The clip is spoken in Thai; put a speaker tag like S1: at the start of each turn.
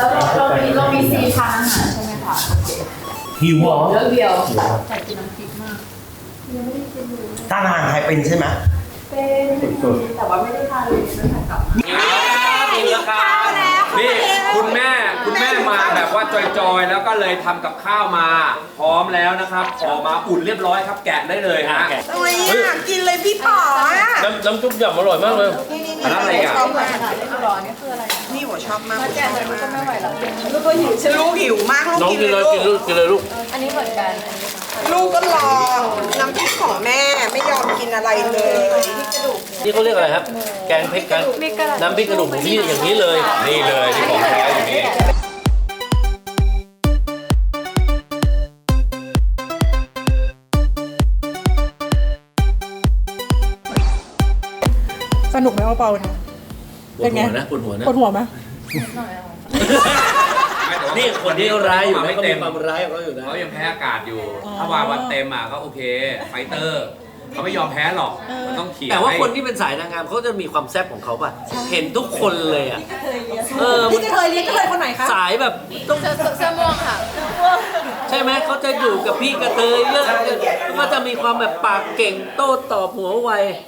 S1: แล้วเราเรามีเรามีซีนทานอาหารใช่ไหมคะ
S2: หิวเหรอ
S1: เรื่องเดียวแต่กินน้ำพริกมาก
S2: ทานอาหารไทยเป็นใช่ไหม
S1: เป็นแต่ว่าไม่ได้ทานเลยตั้งแต่กลับ
S3: กินแล้วครับนี่คุณแม่คุณแม่มาแบบว่าจอยๆ แล้วก็เลยทำกับข้าวมา พร้อมแล้วนะครับออกมาอุ่นเรียบร้อยครับแกะได้เลยฮะ
S4: ทำไมอะกินเลยพี่ป๋ออะ
S5: น้ำน้ำซุปยำอร่อยมากเลย
S4: นี่นี่
S3: อันนั้นอะไรอะ
S4: ชอบมาก
S1: ขนาดนี้ก็ร้อนนี่คืออะไร
S4: นี่หัวชอบมาก
S1: แกะเลยมันก็ไม่ไหวแล้วลูกก็หิวใช่ไหม
S4: ลูกหิวมากลูก
S5: น้อง
S4: กิน
S5: กิน
S4: เล
S5: เลยย
S4: ลู
S5: กิน
S4: ก
S5: ลูกกินเลยลูก
S1: อันนี้เหมือนกันอันนี้
S4: ลูกก็รอน้ำพริกของแม่ไม่ยอมกินอะไรเลย
S5: นี่เขาเรียกอะไรครับ แกงพริกกัน น้ำพริกกระดูกหมูที่อย่างนี้เลย
S3: นี่เลยที่ของแท้
S6: สนุกไหมว่าเปาเนี่ย
S5: ปวดหัวนะปวดหัวนะ
S6: ปวดหัวไหม
S5: นี่คนที่ร้ายอยู่
S3: ไม่
S5: นะเขา
S3: เต็
S5: มี
S3: ม
S5: ความร้ายของเขาอยู่นะ
S3: เขายังแพ้อากาศอยู่ ถ้าวาวันเต็มอะเขาโอเค ไฟเตอร์เขาไม่ยอมแพ้หรอก มันต้องเขี่ย
S5: แต่ว่า
S3: ให้
S5: คนที่เป็นสายนางงามเขาจะมีความแซ่บของเขาป่ะ เห็นทุกคนเลยอะเออ
S6: พี่กระเทยเลี้ยงกระเทยคนไหนคะ
S5: สายแบบต้อง
S1: เสื้อเสื้อม่วงค่ะ
S5: ใช่ไหมเขาจะอยู่กับพี่กระเทยเยอะก็จะมีความแบบปากเก่งโต้ตอบหัวไว